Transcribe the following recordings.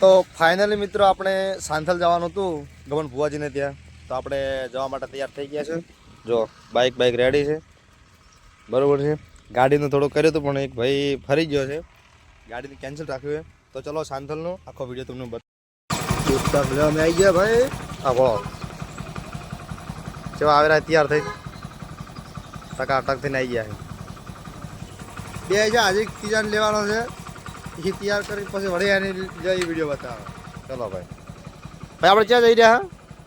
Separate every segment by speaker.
Speaker 1: તો ફાઇનલી મિત્રો આપણે સાંથલ જવાનું હતું ગમન ભુવાજીને ત્યાં. તો આપણે જવા માટે તૈયાર થઈ ગયા છે. જો બાઇક બાઇક રેડી છે. બરાબર છે. ગાડીનું થોડું કર્યું હતું પણ એક ભાઈ ફરી ગયો છે. ગાડીને કેન્સલ રાખ્યું છે. તો ચલો સાંથલનો આખો વીડિયો તમને બતાવો. અમે આવી ગયા ભાઈ. હા બોલો જેવા આવેલા તૈયાર થઈ. ટકા અટક થઈને આવી ગયા છે. બે હજાર આજે ત્રીજાને લેવાનો છે. એ તૈયાર કરી પછી વળી આની જઈ વીડિયો બતાવો. ચલો ભાઈ. ભાઈ આપણે ક્યાં જઈ રહ્યા?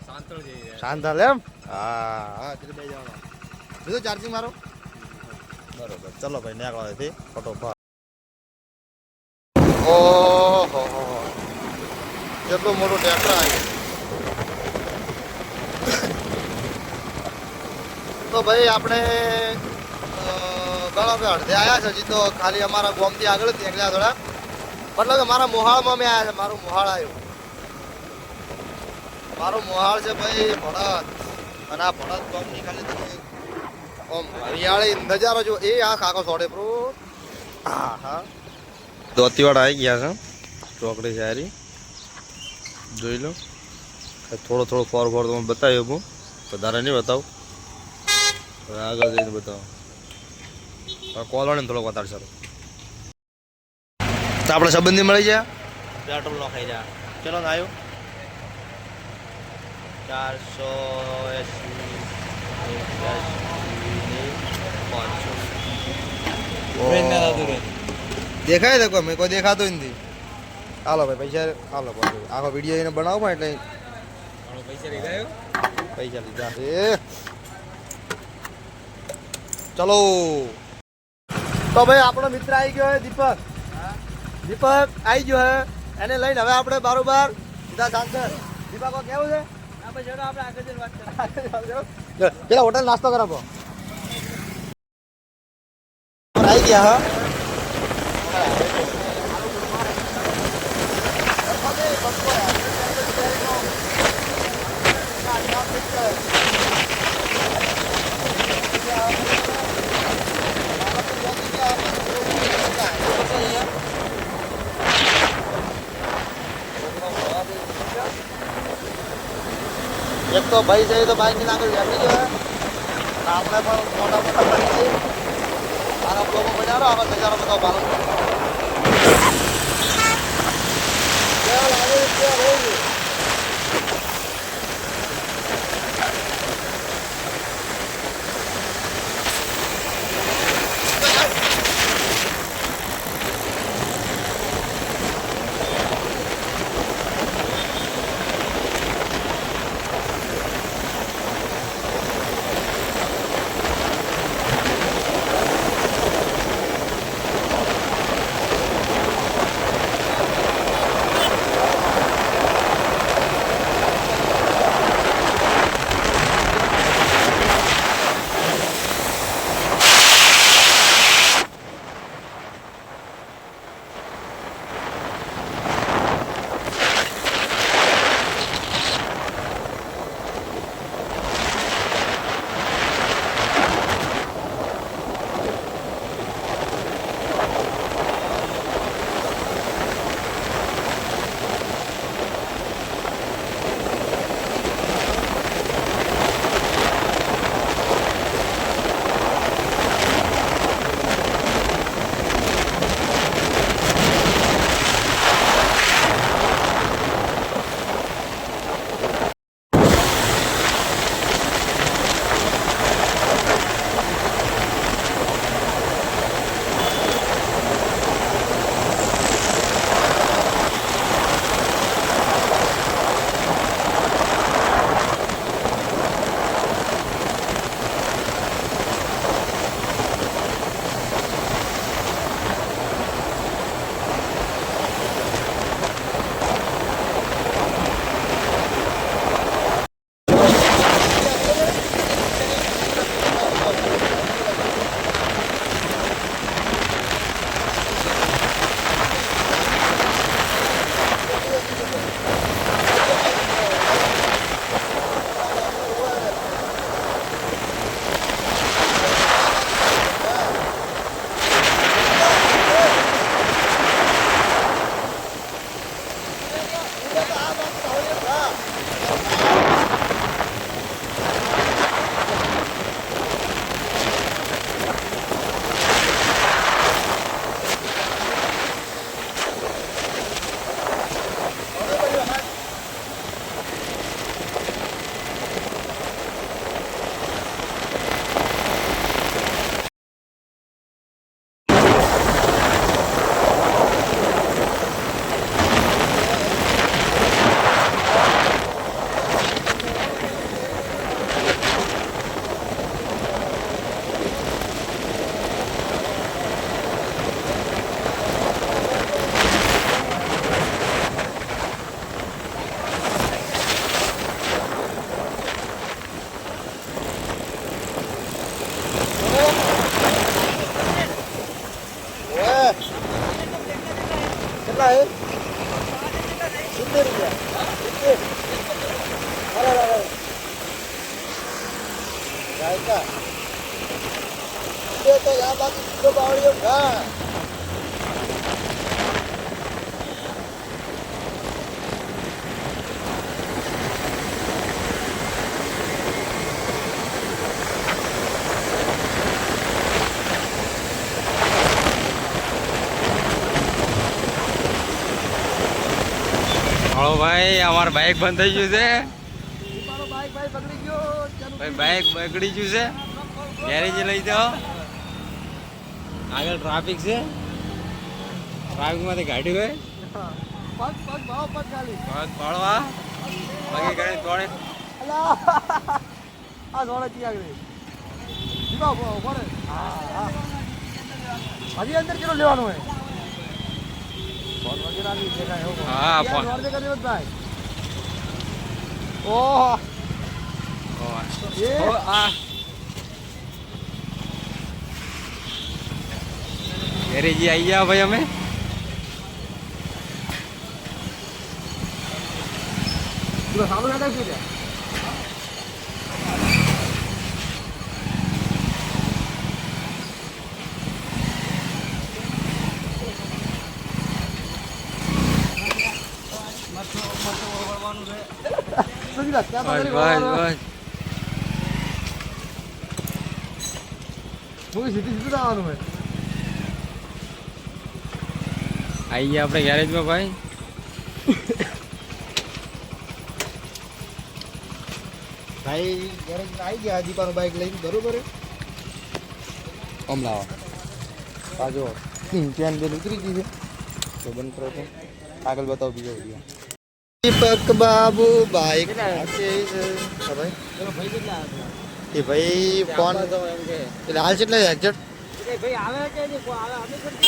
Speaker 2: સાંતળ જઈ રહ્યા
Speaker 1: એમ? હા હા એટલે બે જવાનો. બીજું ચાર્જિંગ મારો? બરોબર. ચલો ભાઈ નીકળો અહીંથી. ફટોફટ. ઓહો. કેટલું મોટું ટ્રેક્ટર આવ્યું તો ભાઈ આપણે ઘણા અડધે આવ્યા છે. હજી તો ખાલી અમારા ગોમથી આગળ નીકળ્યા થોડા. મતલબ કે મારા મોહાળમાં મેં આવ્યા છે, મારું મોહાળ આવ્યું મારું મોહાળ છે ભાઈ ભડત. અને આ ભડત તો તમે આમ હરિયાળી નજારો જો, એ આ કાકો સોડે પ્રો હા હા. દોતીવાડા આવી ગયા છે, ચોકડી સારી જોઈ લો. થોડો થોડો ફોર ફોર તમે બતાવ્યો હું વધારે નહીં બતાવું. આગળ જઈને બતાવો. કોલોને થોડોક વધારે સારો. તો આપણે સંબંધી મળી જાય પેટ્રોલ નો ખાઈ જા. ચલો ને આવ્યો ચારસો દેખાય કોઈ? મેં કોઈ દેખાતો નથી. હાલો ભાઈ પૈસા હાલો ભાઈ આખો વીડિયો એને બનાવો એટલે
Speaker 2: પૈસા લીધા
Speaker 1: પૈસા લીધા. છે ચલો. તો ભાઈ આપણો મિત્ર આવી ગયો દીપક. દીપક આવી ગયો હે. એને લઈને હવે આપણે બારોબાર સીધા સાંસદ દીપક કેવું છે? પેલા હોટલ નાસ્તો કરાવો. આવી ગયા હા. એક તો ભાઈ છે એ તો બાઈકની આગળ બેઠી. અને આપણે પણ મોટા મોટા પડી જઈએ આના બ્લોગો બનાવો આવા નજારો બધો પાલન
Speaker 2: હળો ભાઈ અમાર બાઇક બંધ થઈ ગયું છે. બાઇક બગડી ગયું. છે. ગેરેજ લઈ જાઓ. આગળ ટ્રાફિક છે. ટ્રાફિકમાંથી ગાડી હોય.
Speaker 1: પગ
Speaker 2: પાડવા પગે ગાડી તોડે
Speaker 1: આ જોડે કી આગળ. હજી અંદર કેટલો લેવાનું હોય ફોન વગેરે આવી દેખાય એવું
Speaker 2: હા, ફોન.
Speaker 1: ઓહ.
Speaker 2: આ. ગેરેજી આવી ગયા ભાઈ અમે.
Speaker 1: સામે કાઢે છે? લ્યા. શું
Speaker 2: vai,
Speaker 1: vai,
Speaker 2: vai.
Speaker 1: મૂકી સીધી સીધું આવવાનું હોય
Speaker 2: આવી ગયા આપણે ગેરેજમાં ભાઈ
Speaker 1: ભાઈ ગેરેજ આવી ગયા દીપાનું બાઈક લઈને બરોબર
Speaker 2: કમ લાવો
Speaker 1: પાછો ચેન બેન ઉતરી ગઈ છે તો બંધ કરો આગળ બતાવો બીજો વીડિયો દીપક બાબુ બાઈક છે. એ ભાઈ ફોન એટલે હાલ કેટલા એક્ઝેક્ટ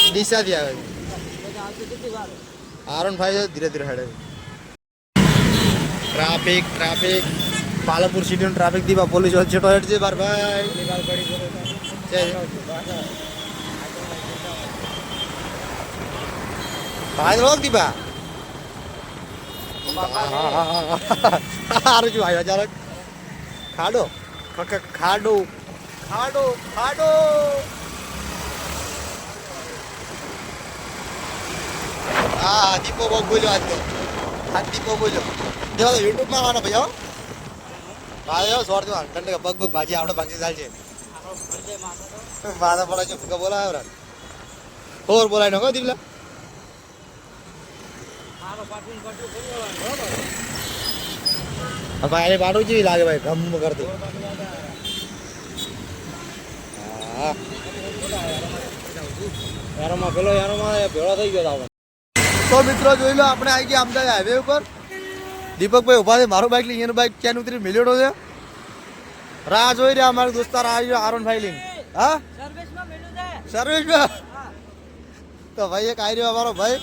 Speaker 1: ડીસાથી આવે છે. આર વન ફાઈવ ધીરે ધીરે હેડે ટ્રાફિક ટ્રાફિક પાલનપુર સિટીનું ટ્રાફિક દીવા પોલીસ છેટો હેડ છે, બાર ભાઈ. ભાઈ દીપા. સારું છું ભાઈ અચાનક ખાડો. ખાડો. ખાડો ખાડો. હા, દીપો બહુ બોલ્યો આજ તો. હા, દીપો બોલ્યો. જો યુટ્યુબમાં આવવાનો ભાઈ, હો. ભાઈ સોર જો ઠંડ પગ પગ ભાજી આપણે ભાગી ચાલશે. માથા પડે છે બોલાવ્યો ઓર બોલાય નકો દીપલા. ભાઈ એને પાટું જેવી લાગે ભાઈ ગમ કરતી.
Speaker 2: યારોમાં પેલો યારોમાં ભેળો થઈ ગયો આપણે.
Speaker 1: તો મિત્રો જોઈ લો આપણે આવી ગયા અમદાવાદ હાઈવે ઉપર. દીપકભાઈ ઊભા છે મારું બાઇક લઈને એનું બાઇક ક્યાં ઉતરી મિલેડો છે? રાહ જોઈ રહ્યા અમારા દોસ્તાર આવી ગયો આરોન ભાઈ લઈને. હા? સર્વિસમાં તો ભાઈ એક આવી રહ્યો અમારો ભાઈ.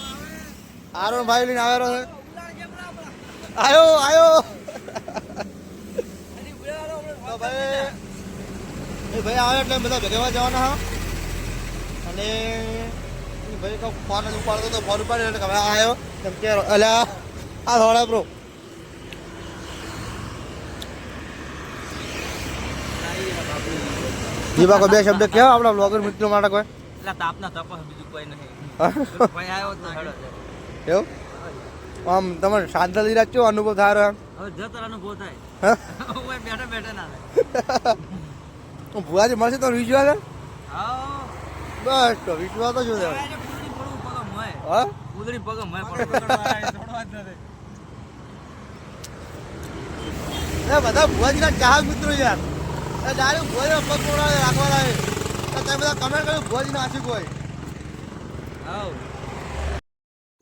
Speaker 1: આરોન ભાઈ લઈને આવેલો છે. આયો આયો. તો ભાઈ એ ભાઈ આવે એટલે બધા ભેગા જવાના હા. અને ભાઈ કહું ફોન જ ઉપાડતો તો ફોન ઉપાડ્યો એટલે હવે આવ્યો. તેમ કે અલ્યા આ થોડા બ્રો જીવા કો બે શબ્દ કેવા આપણા બ્લોગર મિત્રો માટે કોઈ?
Speaker 2: એટલે તાપના તપસ બીજું કોઈ નહીં. ભાઈ આવ્યો તો હેડો
Speaker 1: એવું? આમ તમારે શાંતિથી રાખજો અનુભવ થાય
Speaker 2: હવે જતર અનુભવ થાય.
Speaker 1: હા?
Speaker 2: બેઠા બેઠા ના
Speaker 1: ભુવાજી મળશે તો વિશ્વાસ બસ તો વિશ્વાસ તો શું હા?
Speaker 2: કુદરી પગમ
Speaker 1: એ બધા ભુવાજીના ચાહક મિત્રો યાર. એ ડાયરેક્ટ ભુવાજીના પગ રાખવાના છે. તમે બધા કમેન્ટ કર્યું ભુવાજીના આશિક હોય.
Speaker 2: આવ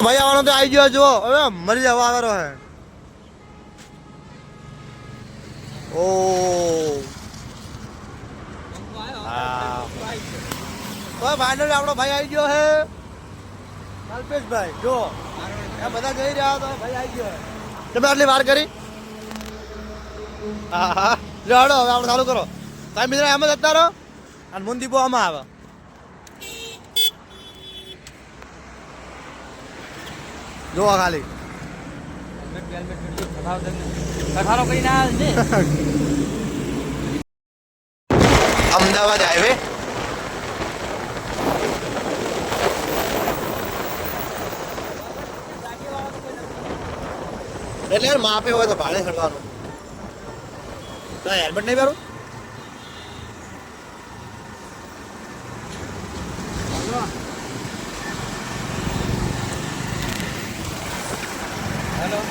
Speaker 1: ભાઈ, આવવાનો તો આવી ગયો જો હવે મરી જવા આવેલો હે. ઓ. હા. ફાઈનલ આપણો ભાઈ આવી ગયો હે. કલ્પેશભાઈ જો આ બધા જઈ રહ્યા તો ભાઈ આવી ગયો હે. તમે આટલી વાર કરી? હા હા. હવે આપણે ચાલુ કરો. તમે મિત્રો, એમ જ અત્યારે? અને મુંદીપો આમાં આવે જોવા ખાલી
Speaker 2: હેલ્મેટ બેલ્મેટ જોડજો, કથારો તમને. કથારો કરીને આવ્યા ખાલી.
Speaker 1: અમદાવાદ હાઈવે. એટલે યાર માપે હોય તો ભાડે ચડવાનું. હેલ્મેટ નહીં પહેરું?
Speaker 2: Hello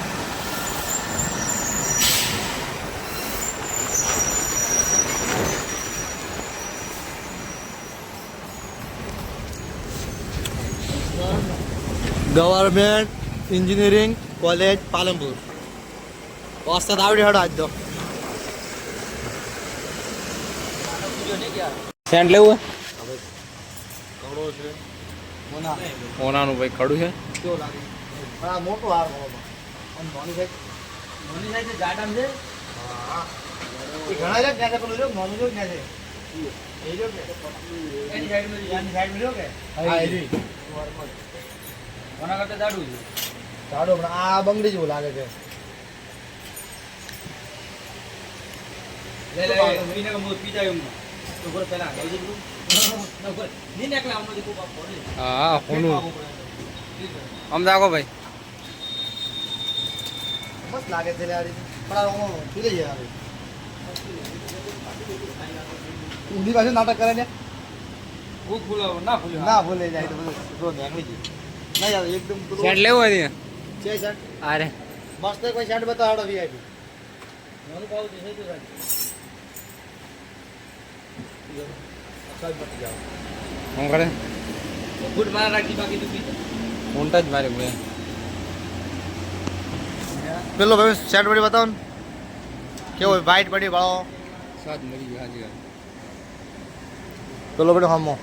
Speaker 1: government engineering college Palanpur વસ્તત આવડી હડો આજ તો.
Speaker 2: સેન્ટ લેવું ઓનાનું ભાઈ ખડું છે.
Speaker 1: હા મોટું હાર
Speaker 2: જાડું
Speaker 1: પણ આ બંગડી જેવું લાગે છે.
Speaker 2: લે લે પીને કે મોત પી જાય તો જજો ના ની
Speaker 3: હા
Speaker 2: ફોનું
Speaker 3: હોનું ભાઈ.
Speaker 1: મસ્ત લાગે છે આ રીતે. પણ આ હું ભૂલી જાય હવે ઊંધી પાછું નાટક કરે ને?
Speaker 2: ભૂખ ભૂલો ના ભૂલે
Speaker 1: ના ભૂલે જાય તો બધું. બધું નીકળી જાય ના યાર એકદમ પેલું
Speaker 3: લેવો ને
Speaker 1: છે શર્ટ
Speaker 3: અરે
Speaker 1: મસ્ત કોઈ શર્ટ બતાવો વીઆઈપી
Speaker 2: મારું ભાવ છે તો સાહેબ
Speaker 3: હું કરે?
Speaker 2: ગુડ મારા રાખી બાકી તું પી જ
Speaker 3: મારે ભાઈ
Speaker 1: પેલો ભાઈ શર્ટ બધી બતાવો ને. કેવો વ્હાઈટ બધી વાળો?
Speaker 3: સાત મળી ગયો હાજી
Speaker 1: પેલો બધો હમો.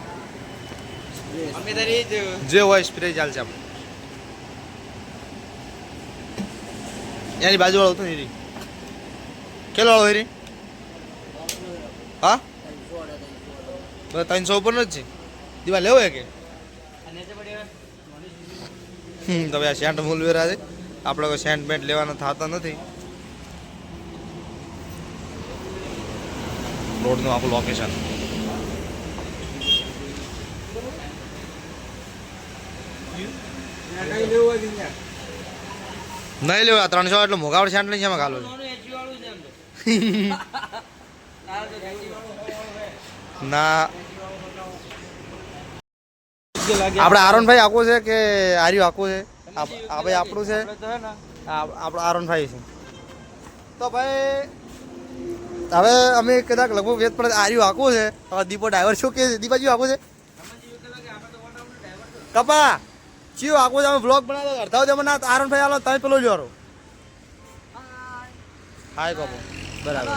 Speaker 3: અમે તારી જ
Speaker 1: હોય સ્પ્રે ચાલ છે એની બાજુ વાળો હતો ને કેટલો વાળો એરી હા? ત્રણસો ઉપર જ છે? દીવા લેવો કે?
Speaker 2: અને તે બધી
Speaker 1: હમ, તો આ સેન્ટ મૂલવેરા છે. આપણે કોઈ સેન્ટ બેન્ટ લેવાના થતા નથી. રોડનું આખું લોકેશન? નહીં લેવા ત્રણસો એટલું મોગાવડ સેન્ટ નહીં છે? એમાં ગાલો. ના. આપણે આરોનભાઈ આખું છે કે આર્યું આખું છે? આ ભાઈ આપણું છે?
Speaker 2: આપણો તો
Speaker 1: ભાઈ છે. તો ભાઈ હવે અમે કદાચ લગભગ વેત પણ આર્યું આખું છે. હવે દીપો ડ્રાઈવર શું કે છે? દીપાજી આખું છે? કપા ચિયો આખું છે. અમે બ્લોગ બનાવો અડધા અમે ના આરોનભાઈ આલો તમે પેલો જોરો. હાય કપો. બરાબર.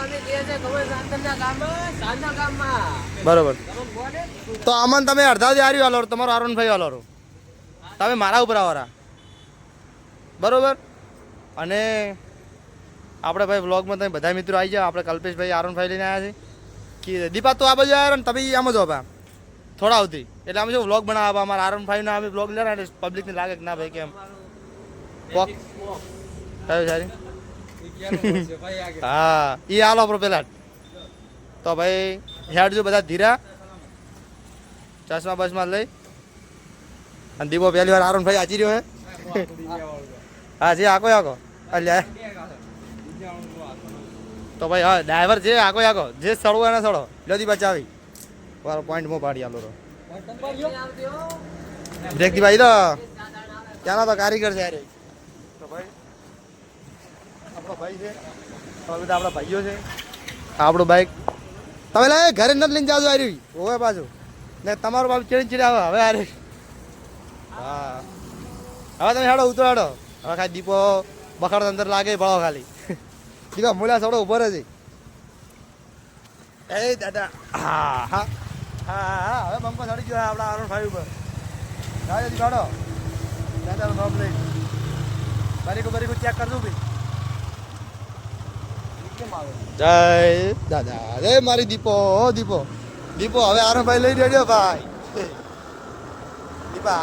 Speaker 1: બરોબર. તો અમન તમે અડધા આર્યું આલો તમારો આરોનભાઈ આલો તમે મારા ઉપર આવરા બરોબર? અને આપણે ભાઈ વ્લોગમાં તમે બધા મિત્રો આવી જાઓ. આપણે કલ્પેશભાઈ આરણભાઈ લઈને આવ્યા છે કે દીપા, તો આ બાજુ આવ્યા ને, તમે આમ જ હોપા થોડા આવતી એટલે અમે શું વ્લોગ બનાવવા અમારા આરણભાઈ ના અમે વ્લોગ લેવા એટલે પબ્લિકને લાગે કે ના ભાઈ, કેમ? વોક કયું સારી. હા એ હાલો આપણો પેલા. તો ભાઈ હેડજો બધા ધીરા. ચશ્મા બસમાં લઈ. અને દીપો પહેલી વાર આરણભાઈ આચી રહ્યો હે. હા, જી, આકો આકો. અલ્યા તો ભાઈ, હા ડ્રાઈવર જે આકો આકો. જે સડવું એને સડો જલ્દી બચાવી. મારો પોઈન્ટ મો પાડી આલો રો બ્રેકથી ભાઈ તો ત્યાંના તો કારીગર છે અરે તો ભાઈ, આપણો ભાઈ છે. બધા આપણા ભાઈઓ છે. આપણું બાઈક તમે લે, ઘરે નથી લઈને જાજો આરી ઓવે પાછું. ને તમારું બાપ ચીડી ચીડી આવે, હવે આરે હા. હવે તમે હેડો, ઉતરો હેડો. હવે ખાલી દીપો બખાડ અંદર લાગે ભળો ખાલી. દીપા મૂલ્યા થોડો ઊભો રહેજે એ દાદા હા હા હા હા હવે બંકો ચડી ગયો આપણા આરોન ભાઈ ઉપર. કાઢો દાદા નોમ લઈ બરીકું બરીકું ચેક કરજો ભાઈ. જય. દાદા અરે મારી દીપો ઓ દીપો. દીપો હવે આરો ભાઈ લઈ રેડ્યો ભાઈ. દીપા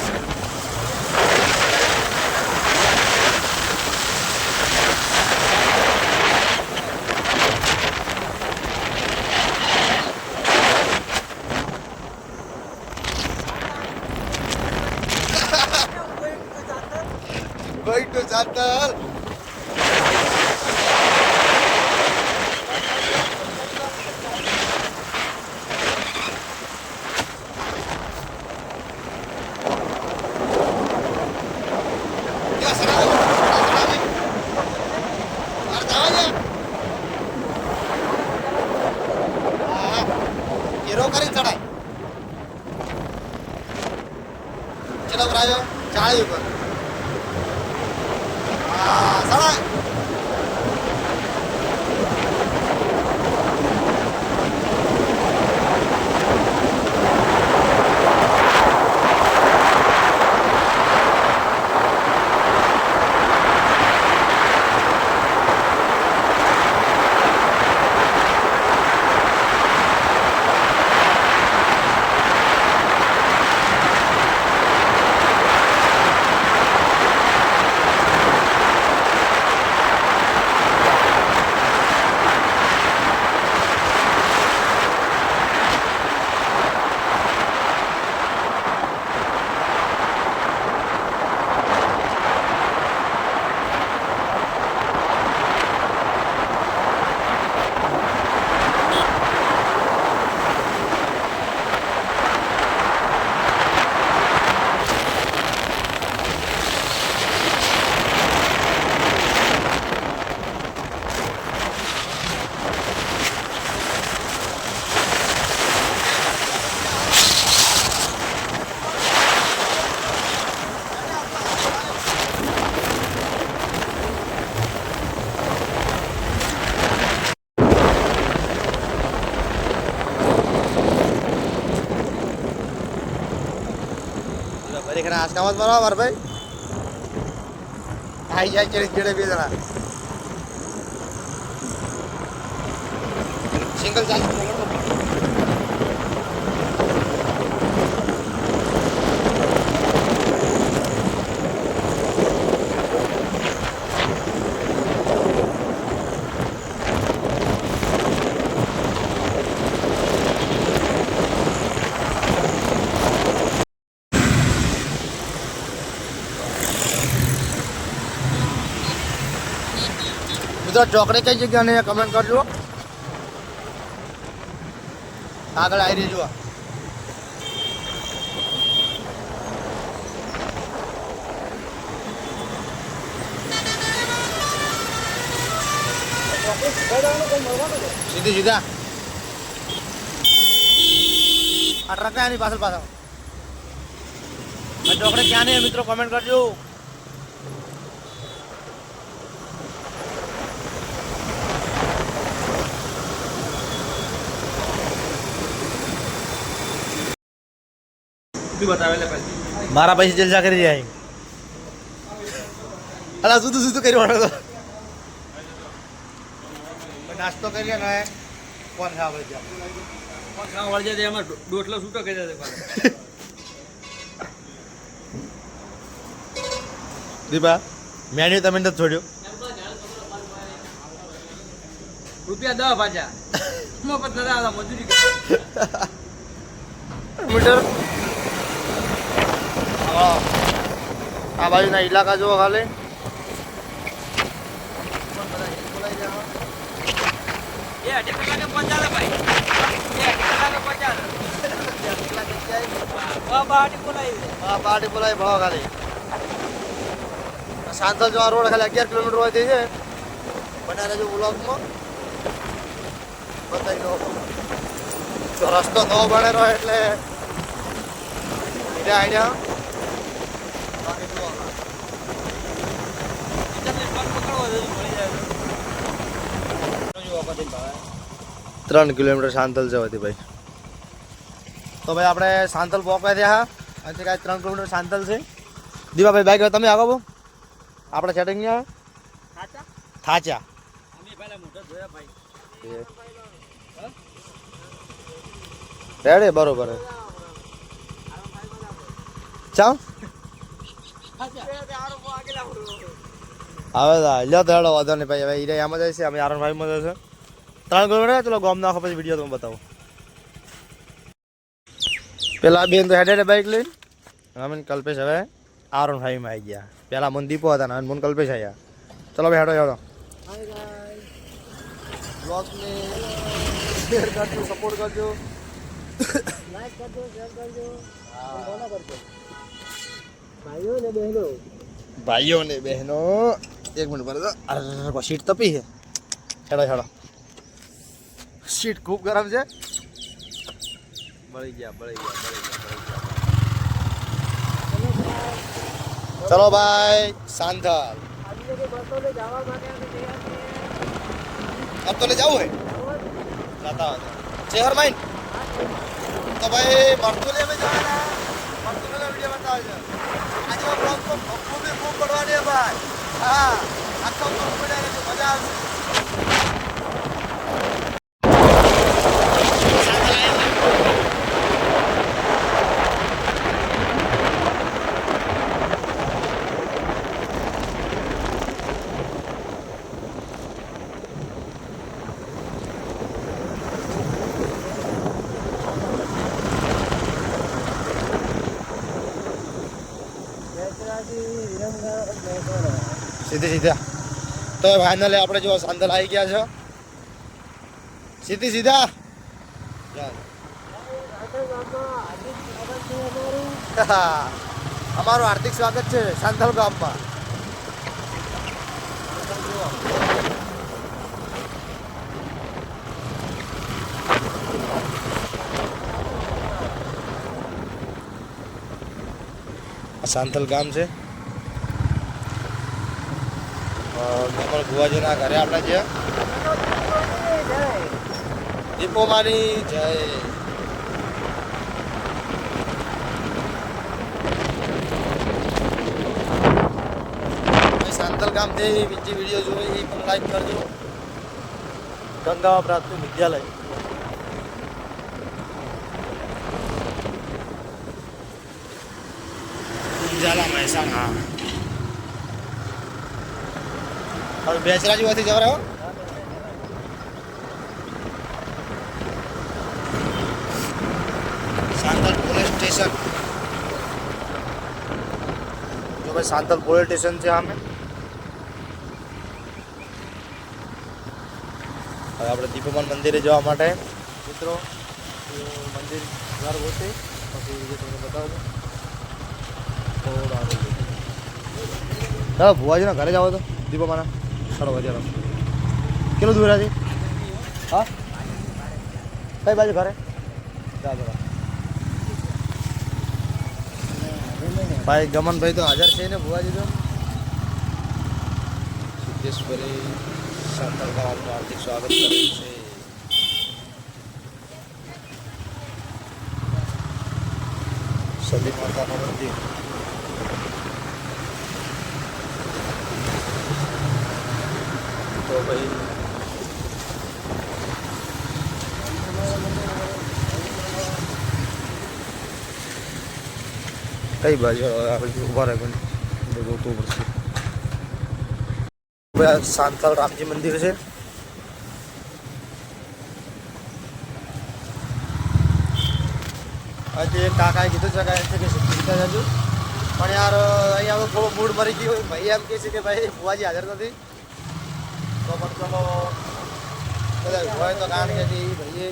Speaker 1: ફરી ખરા આસકામાં જ બરાબર ભાઈ આઈ જાય ચડે ચડે બે જણા સિંગલ ચાલુ મિત્રો ચોકડી કઈ નહીં કમેન્ટ કરજો. આગળ આવી રહી જુઓ સીધી, સીધા. આ ટ્રક આની પાછળ પાછળ. ચોકડી ક્યાં નહીં મિત્રો કમેન્ટ કરજો
Speaker 2: તું બતાવે લે પછી
Speaker 1: મારા પૈસા જલસા કરી રહ્યા અલા શું શું કર્યું તો? નાસ્તો કરીએ ને કોણ ખાવા વળી જાય કોણ
Speaker 2: ખાવા વળી જાય એમાં ડોટલો છૂટો કરી દે.
Speaker 1: દીપા મેન્યુ તમે નથી છોડ્યો?
Speaker 2: રૂપિયા દસ પાછા મફત મજૂરી
Speaker 1: મીટર? આ બાજુના ઇલાકા જુઓ ખાલી. સાંતલ જવા રોડ ખાલી અગિયાર કિલોમીટર હોય છે. બનારે જો બ્લોકમાં. બતાવી દો. તો રસ્તો તો બનેલો એટલે આઈડિયા બાકી જુઓ.
Speaker 2: તમને પગ પકડવો હોય તો મળી જાય. જો પછી ભાવે.
Speaker 1: ત્રણ કિલોમીટર સાંતલ જવાથી ભાઈ. તો ભાઈ આપણે સાંતલ પહોંચવા થયા હા. અહીંથી કાંઈ ત્રણ કિલોમીટર સાંતલ છે. દીપાભાઈ બાઈક તમે આવો બહુ આપણે સેટિંગ? થાચા. રેડી બરોબર ચાલ. હવે લ્યો તો હેડો વાંધો નહીં ભાઈ. હવે હીરે આમાં જાય છે અમે આરણ ભાઈમાં જશે ત્રણ કિલોમીટર ચલો ગામ નાખો પછી વીડિયો તમે બતાવો. પેલા બેન તો હેડે બાઈક લઈને. અમે ને કલ્પેશ હવે આરન ફાઈવમાં આવી ગયા. પેલા મન દીપો હતા ને હવે મન કલ્પેશ આવ્યા ચલો ભાઈ હેડો હેડો. બ્લોગને શેર કરજો સપોર્ટ કરજો.
Speaker 2: ભાઈઓ ને બહેનો.
Speaker 1: ભાઈઓ ને બહેનો. એક મિનિટ પર અરે સીટ તપી છે. હેડો હેડો. શીટ ખૂબ ગરમ છે. મળી ગયા મળી ગયા બળી ગયા ચલો ભાઈ
Speaker 2: સાંધલ. આપ તો જવું
Speaker 1: હે? જાતા ચેહર માઇન તો ભાઈ મરતુલે મે જવાના. મરતુલે વિડિયો બતાવજો આજે બ્લોગ તો ખૂબ ખૂબ પડવાની ભાઈ. હા આખો ખૂબ
Speaker 2: પડે મજા આવશે.
Speaker 1: સીધે સીધા. તો ફાઇનલી આપણે જો સાંધલ આવી ગયા છે. સીધી સીધા.
Speaker 2: અમારું
Speaker 1: હાર્દિક સ્વાગત છે સાંધલ ગામમાં. સાંથલ ગામ છે. કમળ ભુવાજીના ઘરે આપણે છે દીપોમાની જય. સાંતલ ગામથી બીજી વીડિયો જોઈ, એ પણ લાઈક કરજો. ગંગાવા પ્રાથમિક વિદ્યાલય. ઝાલા મહેસાણા. હવે બેચરાજી માંથી જવા રહ્યો સાંતલ પોલીસ સ્ટેશન જો ભાઈ સાંતલ પોલીસ સ્ટેશન છે આમે હવે આપણે દીપોમાન મંદિરે જવા માટે મિત્રો એ મંદિર ઘર હોતે પછી વીડિયો તમને બતાવું થોડો આગળ જઈએ. ચાલો ભુવાજીના ઘરે જાવ તો દીપોમાના ચાલો વધારો કેટલું દૂર છે હા? કઈ બાજુ ઘરે ભાઈ, ગમનભાઈ તો હાજર છે ને ભુવાજી તો? સિદ્ધેશ્વરી સાંતલકર આપનું હાર્દિક સ્વાગત કરે છે. સદી માતાનું મંદિર. ભાઈ કઈ બાજુ આપણે ઊભા રહે પણ ગોતવું પડશે. ભાઈ રામજી મંદિર છે. આજે કાકાએ કીધું છે કે કે સીધા જજો. પણ યાર, અહીંયા થોડો મૂડ મરી ગયો ભાઈ એમ કહે છે કે ભાઈ ફુવાજી હાજર નથી. ચલો બધા હોય તો કારણ કે ઈ ભાઈએ.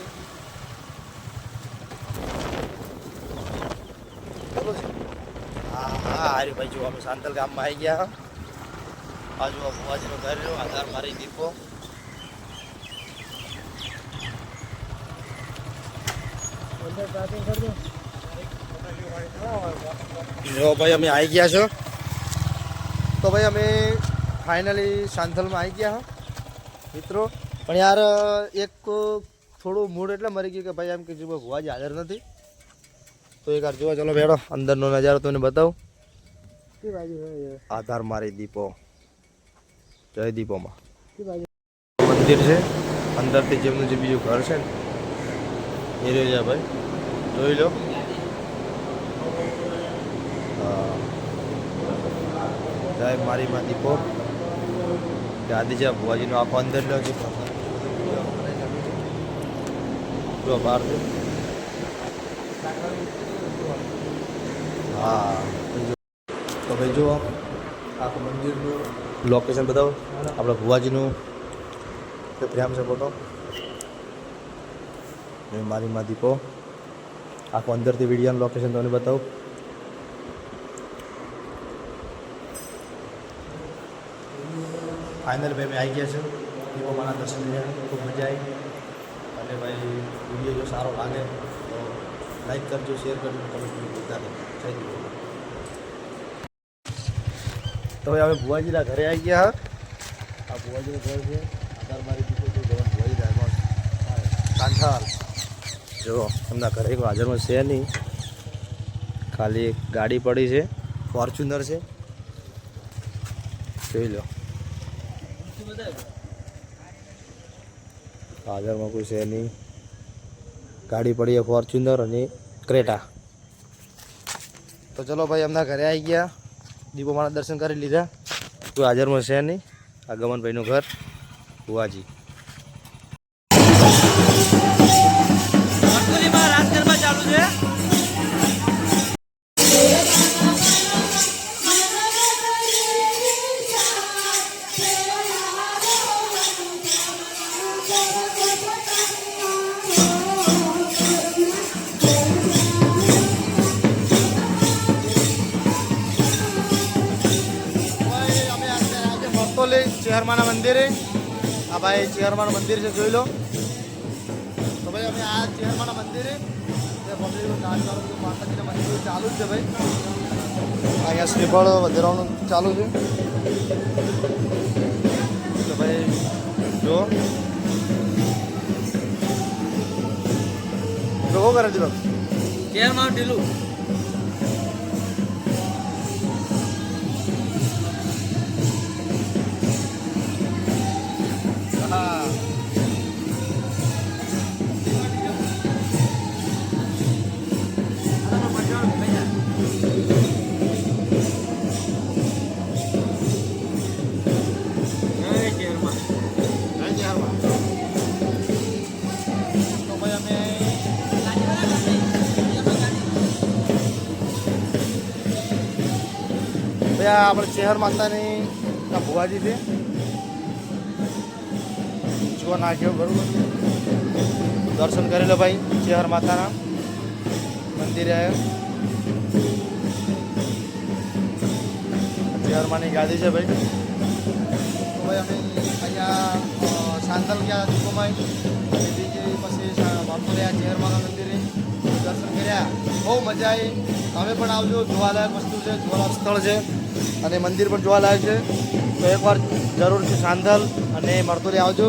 Speaker 1: હા હા, હારી ભાઈ, જો અમે સાંતલ ગામમાં આવી ગયા આજુ આ ફુવાજીનો ઘર રહ્યો, આધાર મારી દીપો. જો ભાઈ, અમે આવી ગયા છો. તો ભાઈ, અમે ફાઇનલી સાંથલમાં આવી ગયા, હા. મિત્રો. પણ યાર એક થોડું મૂડ એટલે મરી ગયું કે ભાઈ એમ કે જો ભુવાજી હાજર નથી. તો એક વાર જોવા ચલો બેડો અંદરનો નજારો તમને બતાવું. આધાર મારી દીપો. જય દીપોમાં. મંદિર છે. અંદરથી જેમનું જે બીજું ઘર છે ને એ રહ્યા ભાઈ. જોઈ લો. જય મારી માં દીપો. ગાદી છે ભુવાજીનો આખો અંદર લ્યો છે. જો બહાર છે. હા. તો ભાઈ જુઓ, આખું મંદિરનું લોકેશન બતાવો. આપણા ભુવાજીનું પ્રેમ છે ફોટો મારી માં દીપો. આખું અંદરથી વિડીયોનું લોકેશન તમને બતાવું. ફાઇનલ ભાઈ મેં આવી ગયા છે. એવો મારા દર્શન ખૂબ મજા આવી. અને ભાઈ વીડિયો જો સારો લાગે તો લાઈક કરજો શેર કરજો કમેન્ટ બધા જય તો હવે અમે ભુવાજીના ઘરે આવી ગયા આ ભુવાજીનું ઘર છે. આધાર મારી દીકરો છે ભુવાજી રહેવાનું કાંઠાલ જો, એમના ઘરે હાજરમાં છે નહીં. ખાલી એક ગાડી પડી છે. ફોર્ચ્યુનર છે. જોઈ લો. હાજરમાં કોઈ છે નહીં. ગાડી પડી છે ફોર્ચ્યુનર અને ક્રેટા. તો ચલો ભાઈ એમના ઘરે આવી ગયા. દીપો મારા દર્શન કરી લીધા. કોઈ હાજરમાં છે નહીં. આ ગમનભાઈનું ઘર, ભુવાજી. મંદિરે. આ ભાઈ ચેહરમાનું મંદિર છે, જોઈ લો. તો ભાઈ અમે આ ચેહરમાના મંદિરે માતાજીના મંદિર ચાલુ છે ભાઈ. અહીંયા શ્રીફળ વધારવાનું ચાલુ છે. તો ભાઈ, જો. શું કરે છે
Speaker 2: કેરમાં ઢીલું.
Speaker 1: આપણે ચેહર માતાની ભુવાજી છે. જો નાખ્યો બરોબર દર્શન કરી લો ભાઈ ચેહર માતાના મંદિરે આવ્યો ચેહર માની ગાદી છે ભાઈ. ભાઈ અમે અહીંયા સાંતલ ગયા દીપોમાં બીજી પછી મામુલિયા ચેહર માતા મંદિરે દર્શન કર્યા. બહુ મજા આવી. તમે પણ આવજો, જોવાલાયક વસ્તુ છે, જોવાલાયક સ્થળ છે. અને મંદિર પણ જોવાલાયક છે. તો એકવાર જરૂરથી સાંધલ અને મરતુરી આવજો